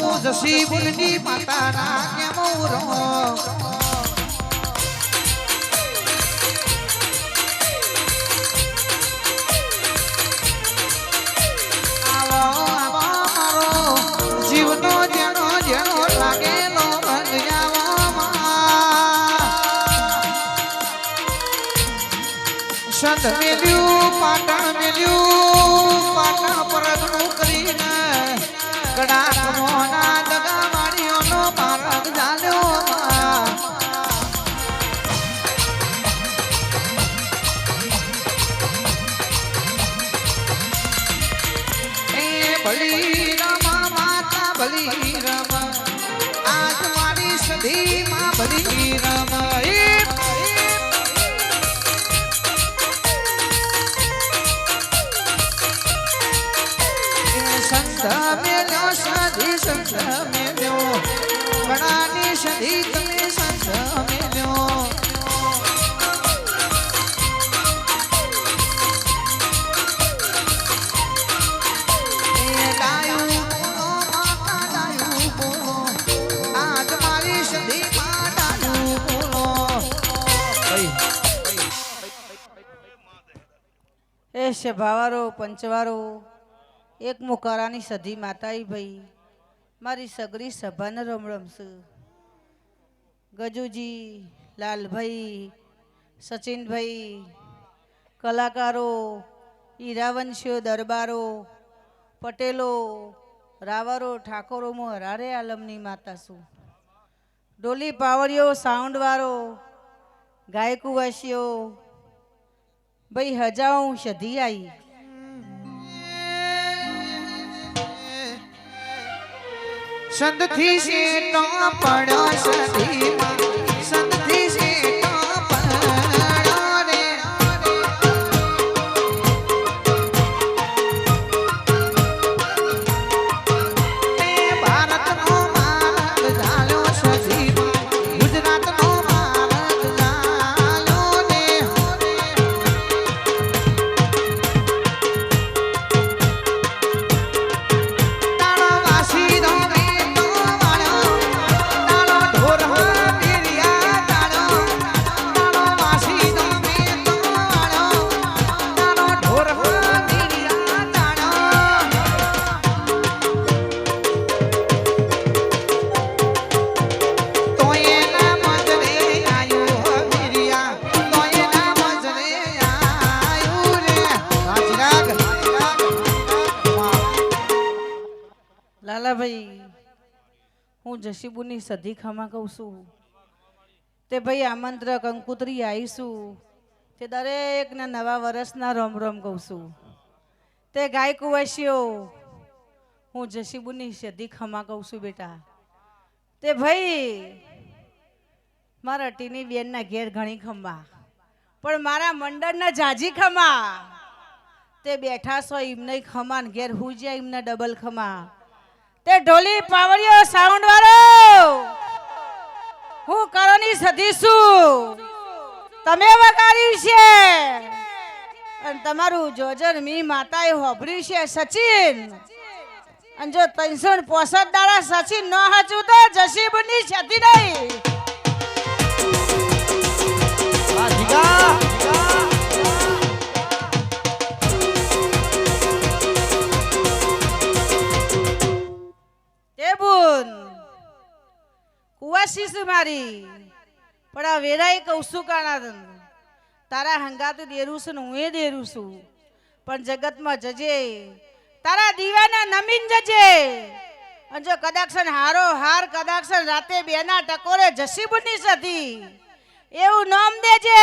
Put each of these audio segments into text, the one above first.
જસી બુલની માતાના કેમ ભલી રમા માતા ભલી રમા આજ મારી ભલી રમા સંત મેલ્યો સધી સંત એ ભાવારો, પંચવારો, એક મુકારાની સધી માતાઈ ભાઈ, મારી સગરી સભાને રમ રમશે ગજુજી, લાલભાઈ, સચિનભાઈ, કલાકારો, હીરાવંશીઓ, દરબારો, પટેલો, રાવરો ઠાકોરોમાં હરારે આલમની માતા છું. ડોલી પાવડીઓ સાઉન્ડવાળો, ગાયકુવાસીઓ ભાઈ હજાઓ શધી આવી સંતથી શેટો પડ્યો સધીમાં લાલાભાઈ હું જશીબુની સધી ખમા કહું છું. તે ભાઈ આમંત્ર અંકુતરી આવીશું તે દરેકના નવા વર્ષના રોમ રોમ કહું છું. તે ગાય કુવાસીઓ, હું જશીબુની સધી ખમા કહું છું બેટા. તે ભાઈ, મારા ટીની બેનના ઘેર ઘણી ખંભા પણ મારા મંડળના જાજી ખમા. તે બેઠા છો એમને ખમા ઘેર ઘેર હુજ્યા એમને ડબલ ખમા. તે ઢોલી પાવડીઓ સાઉન્ડ વાળો. હું કરોની સધીશું તમે વગાડ્યું છે. અને તમારું જોજન મી માતાએ હોભર્યું છે સચિન. અને જો ત્રણસો પોસઠ દાડા સચિન ન હચું તો જસીબની છતી નહીં. કુવાસી છે મારી. પણ આ વેરાઈ કહું છું કાણા તારા હંગાતું દેરું છું ને હું એ દેરું છું. પણ જગતમાં જજે, તારા દીવાના નમીન જજે. અને જો કદાક્ષણ હારો હાર, કદાક્ષણ રાતે બેના ટકોરે જસીબુની સધી, એવું નામ દેજે.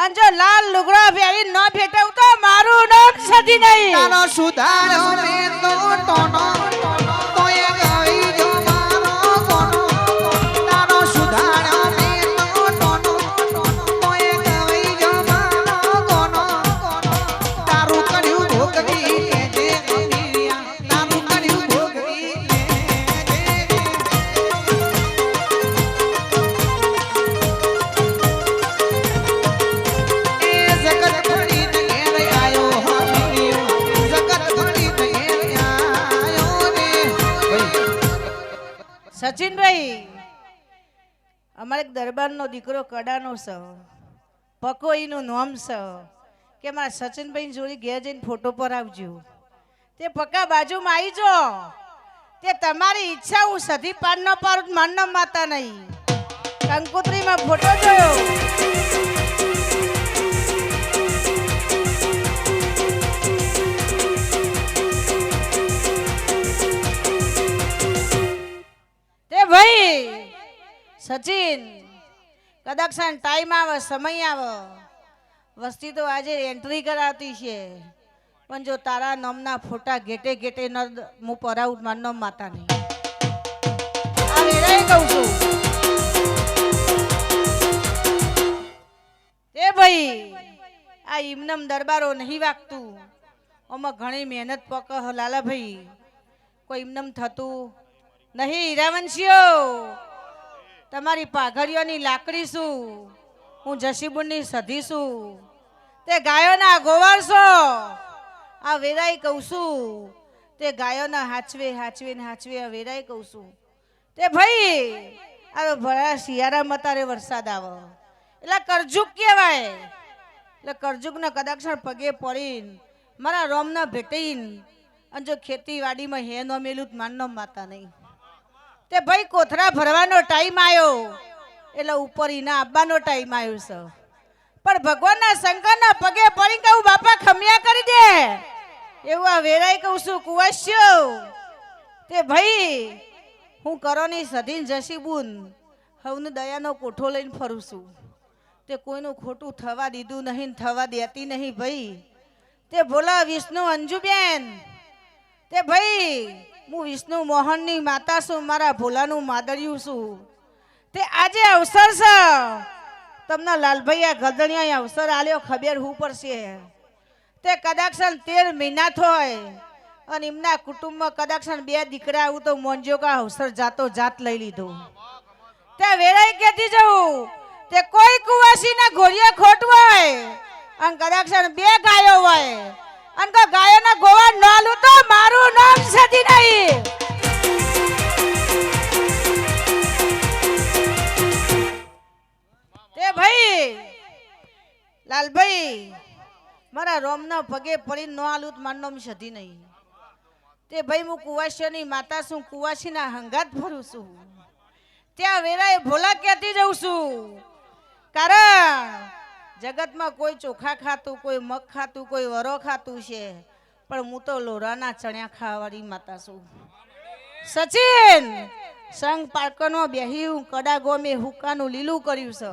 અને જો લાલ લુગડા પહેરી ન ભેટવું તો મારું નામ સધી નહીં. સુધારો દરબારનો દીકરો કડાનો છે પકોઈનું નોમ સ, કે મારા સચિનભાઈ જોડી ઘેર જઈને ફોટો પર આવજો તે પક્કા બાજુમાં આવી જો. તે તમારી ઈચ્છા હું સધી પાડ ન પાડું, માન ન માતા નહીં. કંકોત્રીમાં ફોટો જોયો તે ભાઈ, સચિન. સાંજ ટાઈમ આવે, સમય આવે. વસ્તી તો આજે એન્ટ્રી કરાવતી છે. પણ જો તારા નામના ફોટા ગેટે ગેટે ન હું પરાવું માર, નમ માતા નહીં. આ કહું છું. એ ભાઈ, આ ઇમનમ દરબારો નહીં વાગતું. આમાં ઘણી મહેનત પક લાલા ભાઈ. કોઈ ઇમનમ થતું નહીં હીરાવંશીઓ તમારી પાઘડીઓની લાકડી શું? હું જસીબુનની સધી છું તે ગાયોના ગોવાર આ વેરાઈ કહું છું. તે ગાયોના હાચવે હાચવે ને હાચવે આ વેરાઈ કહું છું. તે ભાઈ, આ ભરા શિયાળામાં તારે વરસાદ આવે. એટલે કરજુક કહેવાય. એટલે કરજુકને કદાક્ષણ પગે પડીને, મારા રોમના ભેટીને, અને જો ખેતીવાડીમાં હે નો મેલું માનનો માતા નહીં. તે ભાઈ કોથરા ભરવાનો ટાઈમ આવ્યો એટલે ઉપર ઈના આવવાનો ટાઈમ આવ્યો છે. પણ ભગવાનના શંકરના પગે પડી કહું, બાપા, ખમિયા કરી દે. એવું આ વેરાય કહું છું, કુવાસ્યો. તે ભાઈ, હું કરોની સધીન જશી બુન. હવને દયાનો કોઠો લઈને ફરું છું. તે કોઈનું ખોટું થવા દીધું નહીં, થવા દેતી નહીં ભાઈ. તે ભોલા વિષ્ણુ અંજુબેન. તે ભાઈ હું વિષ્ણુ મોહનની માતા છું, મારા ભોલાનું માદળિયું છું. તે આજે અવસર છે. તમને લાલભાઈ ગદણિયા અવસર આલ્યો ખબર હું પડશે તે કદાક્ષણ તેર મહિના થોય અને એમના કુટુંબમાં કદાક્ષણ બે દીકરા આવું તો મોંજો કા અવસર જાતો જાત લઈ લીધો. તે વેરાઈ કેતી જવું. તે કોઈ કુવાસીના ઘોડીએ ખોટ હોય અને કદાક્ષણ બે ગાયો હોય. અને તો ગાયોના ગોવા નાલું તો મારું નામ સદી નહીં. તે ભાઈ, લાલભાઈ, મારા રોમના પગે પડીને ન આલું તો મારું નામ સધી નહીં. તે ભાઈ, હું કુવાસીઓની માતા છું, કુવાસીના હંગાત ફરું છું. ત્યાં વેરાએ ભોલા કહેતી જઉં છું. કારણ જગતમાં કોઈ ચોખા ખાતું, કોઈ મગ ખાતું, કોઈ વરો ખાતું છે. પણ હું તો લોરાના ચણ્યા ખાવાળી માતા છું. સચિન! સંગ પાર્કનો બેહી હું કડા ગોમે હુકાનું લીલું કર્યું છે.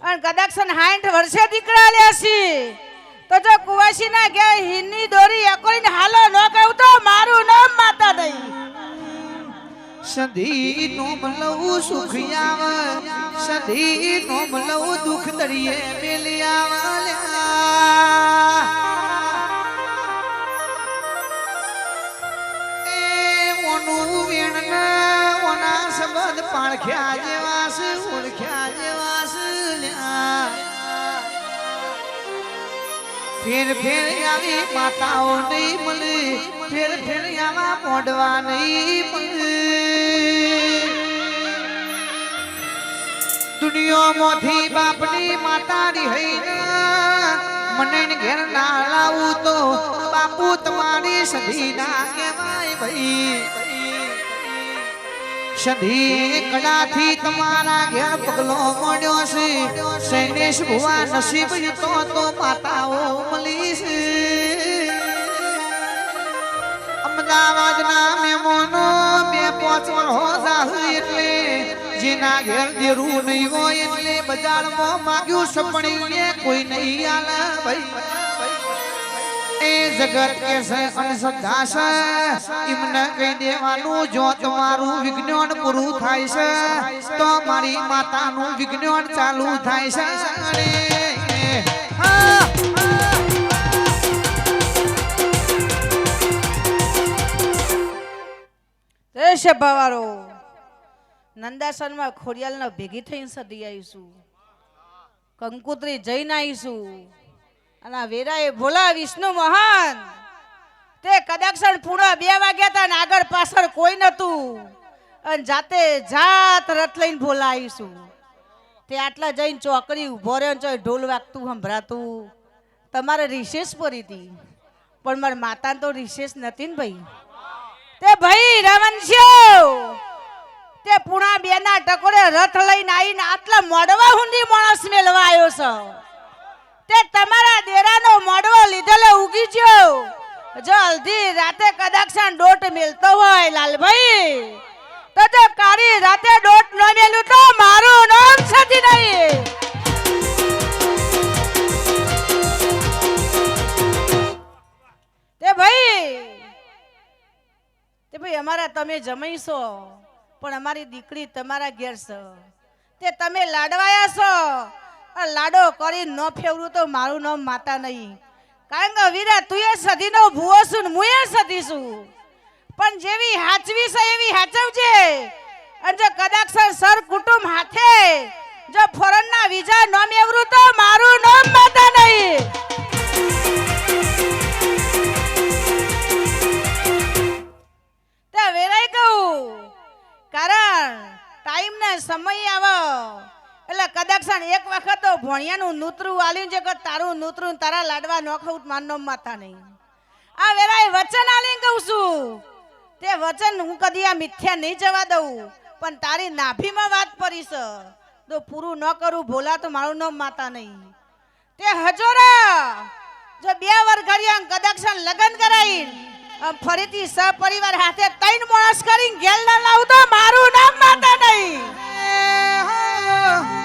અને કદાચ હાઈઠ વર્ષે દીકરા લ્યા છે તો જો કુવાસીના ઘેર હિન્ની દોરી સધી નો મલવું સુખ આવ સધી નો મલવું દુઃખ દરિયે મેલી આવા એ ઓનું સંબંધ પાણખ્યા જેવા છે, ઓળખ્યા જેવા ફેર ફેર આવી માતાઓ નહીં મળે, ફેર ફેર આવા મોડવા નહીં મળે. દુનિયામાંથી બાપની માતાની હૈના મને ઘેર ના લાવું તો બાપુ તમારી સધી ના કહેવાય ભાઈ. સધી કડાથી તમારા ઘેર પગલો મળ્યો છે. સૈનેશ ભુવા નસીબ તો તો માતાઓ મળી છે. અમદાવાદના મેમોનો બે પાંચ હો જાહુ એટલે જેના ઘેર દેરું નહીં હોય એટલે બજારમાં માગ્યું સપણીએ કોઈ નહીં આલા ભાઈ. એ જગત કે છે જો તમારું વિજ્ઞાન પૂરું થાય છે તો મારી માતાનું વિજ્ઞાન ચાલુ થાય છે. અરે, હા, સભાવાળો નંદાસનમાં ખોડિયાલના ભેગી થઈને સદી આવીશું. કંકુત્રી જઈને આવીશું. અને આ વેરાએ ભોલા વિષ્ણુ મહાન. તે કદાક્ષણ પૂણા બે વાગ્યા હતા ને આગળ પાછળ કોઈ નતું અને જાતે જાત રથ લઈને બોલાવીશું તે આટલા જઈને ચોકડી ઊભો રહ્યો ને ઢોલ વાગતું સંભળાતું. તમારે રિશેષ પડી હતી. પણ મારા માતા તો રિશેષ નથી ને ભાઈ. તે ભાઈ રમણશ્યો તે પૂણા બેના ટકોરે રથ લઈને આવીને આટલા મોડવા હુંડી માણસ મેળવા આવ્યો છે. તે તમારા દેરાનો મોડવો લીધેલો ઉગી ગયો. જો હલ્દી રાતે કદાચ ડોટ મેલતો હોય, લાલભાઈ. તો જો કાળી રાતે ડોટ ન મેલું તો મારું નામ સતી નહીં. તે ભાઈ તે ભાઈ, અમારા તમે જમાઈશો, પણ અમારી દીકરી તમારા ઘેર છો તે તમે લાડવાયા છો? આ લાડો કરી ન ફેવરું તો મારું નામ માતા નહીં. કારણ કે વીરા, તું એ સધીનો ભૂવો છું હું એ સધી પણ જેવી હાચવી છે એવી હાચવજે. અને જો કદાચ સર કુટુંબ હાથે જો ફોરનના વિઝા ન મેવરું તો મારું નામ માતા નહીં. તે વેરાઈ કહું, કારણ ટાઈમ ને સમય આવો. એટલે કદાચ એક વખત તો ભણિયાનું નૂતરું આલ્યું છે કે તારું નૂતરું તારા લાડવા નોખવું ખાવું માનનો માથા નહીં. આ વેરાય વચન આલીને કહું છું. તે વચન હું કદી આ મિથ્યા નહીં જવા દઉં, પણ તારી નાભીમાં વાત પરીશ તો પૂરું ન કરું ભોલા તો મારું નામ માતા નહીં. તે હજોરા જો બે વર ઘડિયા કદાક્ષણ લગ્ન કરાઈ ફરીથી સપરિવાર હાથે ત્રણ માણસ કરીને ગેલ ન લાવું તો મારું નામ માતા નહીં. હોના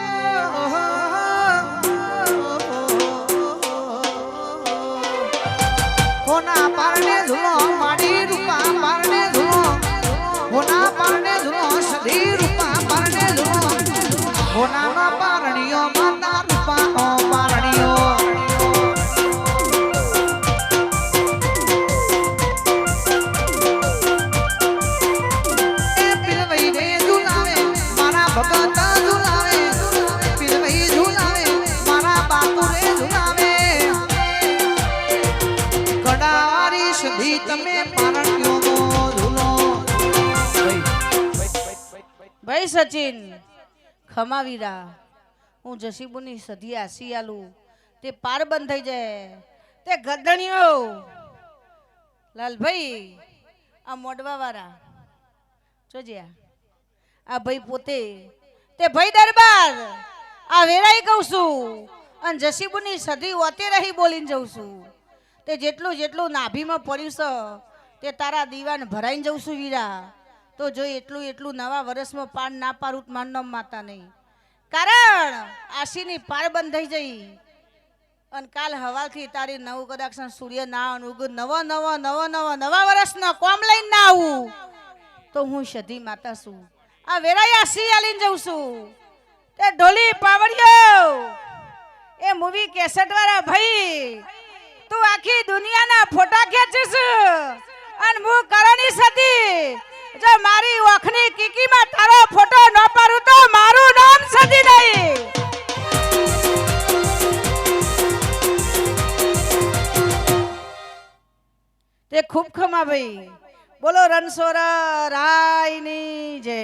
ખમાવીરા હું જસીબુની સધી આસી આલું. તે પાર બંધ થઈ જાય. તે ગદણીઓ લાલભાઈ, આ મોડવા વાળા જોજ્યા આ. ભાઈ પોતે. તે ભાઈ દરબાર. આ વેરાઈ કહું છું. અને જસીબુની સધી ઓતે રહી બોલીને જઉં છું. તે જેટલું જેટલું નાભીમાં પડ્યું છે તે તારા દીવાન ભરાઈને જઉં છું વીરા. તો જો એટલું એટલું નવા વર્ષમાં પાન ના પારું મારું માતા નહીં. કારણ આશીની પાર બંધ થઈ જઈ. અને કાલ હવાથી તારી નવું કદાચ સૂર્ય ના ઉગ નવો નવો નવો નવો નવા વર્ષનો કોમ લઈને ના આવું. તો હું સધી માતા છું. આ વેરાય આશી આલીને જઉં છું. તે ઢોલી પાવડિયો એ મૂવી કેસેટ વાળા ભાઈ. તું આખી દુનિયાના ફોટા ખેંચીશ. અને હું કરણી સતી ઓખની કીકીમાં તારો ફોટો ન પાડું તો મારું નામ સજી નહીં તે ખૂબ ખમા ભાઈ. બોલો રણછોરા રાયની જય.